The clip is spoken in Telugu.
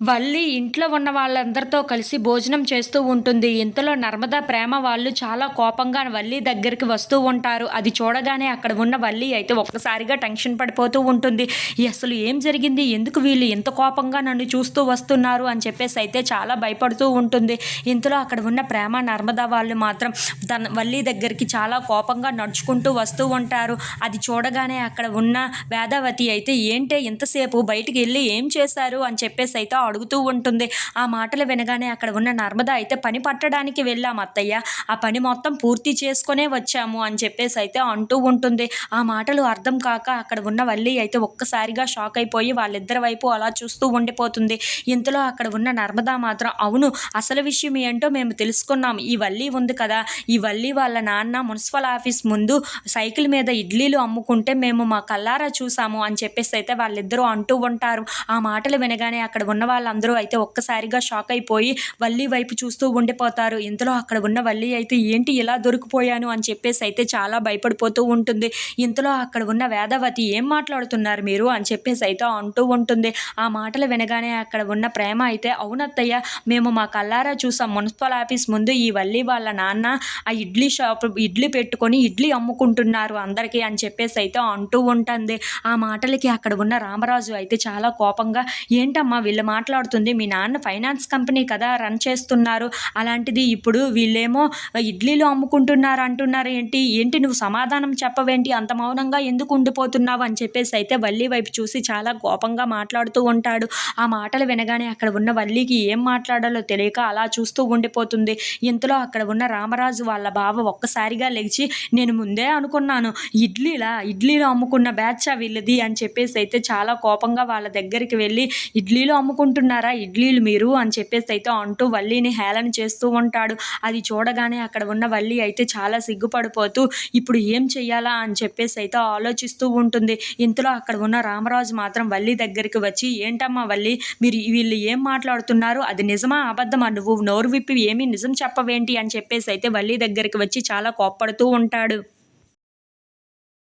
వల్లి ఇంట్లో ఉన్న వాళ్ళందరితో కలిసి భోజనం చేస్తూ ఉంటుంది. ఇంతలో నర్మదా ప్రేమ వాళ్ళు చాలా కోపంగా వల్లి దగ్గరికి వస్తూ ఉంటారు. అది చూడగానే అక్కడ ఉన్న వల్లి అయితే ఒక్కసారిగా టెన్షన్ పడిపోతూ ఉంటుంది. అసలు ఏం జరిగింది? ఎందుకు వీళ్ళు ఇంత కోపంగా నన్ను చూస్తూ వస్తున్నారు? అని చెప్పేసి అయితే చాలా భయపడుతూ ఉంటుంది. ఇంతలో అక్కడ ఉన్న ప్రేమ నర్మదా వాళ్ళు మాత్రం తన వల్లి దగ్గరికి చాలా కోపంగా నడుచుకుంటూ వస్తూ ఉంటారు. అది చూడగానే అక్కడ ఉన్న వేదావతి అయితే ఏంటే ఇంతసేపు బయటికి వెళ్ళి ఏం చేశారు? అని చెప్పేసి అయితే అడుగుతూ ఉంటుంది. ఆ మాటలు వినగానే అక్కడ ఉన్న నర్మద అయితే పని పట్టడానికి వెళ్ళాం అత్తయ్య. ఆ పని మొత్తం పూర్తి చేసుకునే వచ్చాము అని చెప్పేసి అయితే అంటూ ఉంటుంది. ఆ మాటలు అర్థం కాక అక్కడ ఉన్న వల్లి అయితే ఒక్కసారిగా షాక్ అయిపోయి వాళ్ళిద్దరి వైపు అలా చూస్తూ ఉండిపోతుంది. ఇంతలో అక్కడ ఉన్న నర్మద మాత్రం అవును అసలు విషయం ఏంటో మేము తెలుసుకున్నాం. ఈ వల్లి ఉంది కదా. ఈ వల్లి వాళ్ళ నాన్న మున్సిపల్ ఆఫీస్ ముందు సైకిల్ మీద ఇడ్లీలు అమ్ముకుంటే మేము మా కల్లారా చూసాము అని చెప్పేసి అయితే వాళ్ళిద్దరూ అంటూ ఉంటారు. ఆ మాటలు వినగానే అక్కడ ఉన్న వాళ్ళందరూ అయితే ఒక్కసారిగా షాక్ అయిపోయి వల్లి వైపు చూస్తూ ఉండిపోతారు. ఇంతలో అక్కడ ఉన్న వల్లి అయితే ఏంటి ఇలా దొరికిపోయాను? అని చెప్పేసి అయితే చాలా భయపడిపోతూ ఉంటుంది. ఇంతలో అక్కడ ఉన్న వేదవతి ఏం మాట్లాడుతున్నారు మీరు? అని చెప్పేసి అయితే అంటూ ఉంటుంది. ఆ మాటలు వినగానే అక్కడ ఉన్న ప్రేమ అయితే అవునత్తయ్య మేము మా కల్లారా చూసాం. మున్సిపల్ ఆఫీస్ ముందు ఈ వల్లి వాళ్ళ నాన్న ఆ ఇడ్లీ షాప్ ఇడ్లీ పెట్టుకొని ఇడ్లీ అమ్ముకుంటున్నారు అందరికీ అని చెప్పేసి అయితే అంటూ ఉంటుంది. ఆ మాటలకి అక్కడ ఉన్న రామరాజు అయితే చాలా కోపంగా ఏంటమ్మా వీళ్ళ మాట మాట్లాడుతుంది. మీ నాన్న ఫైనాన్స్ కంపెనీ కదా రన్ చేస్తున్నారు. అలాంటిది ఇప్పుడు వీళ్ళేమో ఇడ్లీలు అమ్ముకుంటున్నారు అంటున్నారు. ఏంటి? ఏంటి నువ్వు సమాధానం చెప్పవేంటి? అంత మౌనంగా ఎందుకు ఉండిపోతున్నావు? అని చెప్పేసి అయితే వల్లి వైపు చూసి చాలా కోపంగా మాట్లాడుతూ ఉంటాడు. ఆ మాటలు వినగానే అక్కడ ఉన్న వల్లికి ఏం మాట్లాడాలో తెలియక అలా చూస్తూ ఉండిపోతుంది. ఇంతలో అక్కడ ఉన్న రామరాజు వాళ్ళ బావ ఒక్కసారిగా లేచి నేను ముందే అనుకున్నాను. ఇడ్లీలా? ఇడ్లీలు అమ్ముకున్న బ్యాచ్ వీళ్ళది? అని చెప్పేసి అయితే చాలా కోపంగా వాళ్ళ దగ్గరికి వెళ్ళి ఇడ్లీలు అమ్ముకుంటు ఇడ్లీలు మీరు అని చెప్పేసి అయితే అంటూ వల్లిని హేళన చేస్తూ ఉంటాడు. అది చూడగానే అక్కడ ఉన్న వల్లి అయితే చాలా సిగ్గుపడిపోతూ ఇప్పుడు ఏం చెయ్యాలా? అని చెప్పేసి అయితే ఆలోచిస్తూ ఉంటుంది. ఇంతలో అక్కడ ఉన్న రామరాజు మాత్రం వల్లి దగ్గరికి వచ్చి ఏంటమ్మా వల్లి మీరు వీళ్ళు ఏం మాట్లాడుతున్నారు? అది నిజమా? అబద్ధమా? నువ్వు నోరు విప్పి ఏమీ నిజం చెప్పవేంటి? అని చెప్పేసి అయితే వల్లి దగ్గరికి వచ్చి చాలా కోప్పడుతూ ఉంటాడు.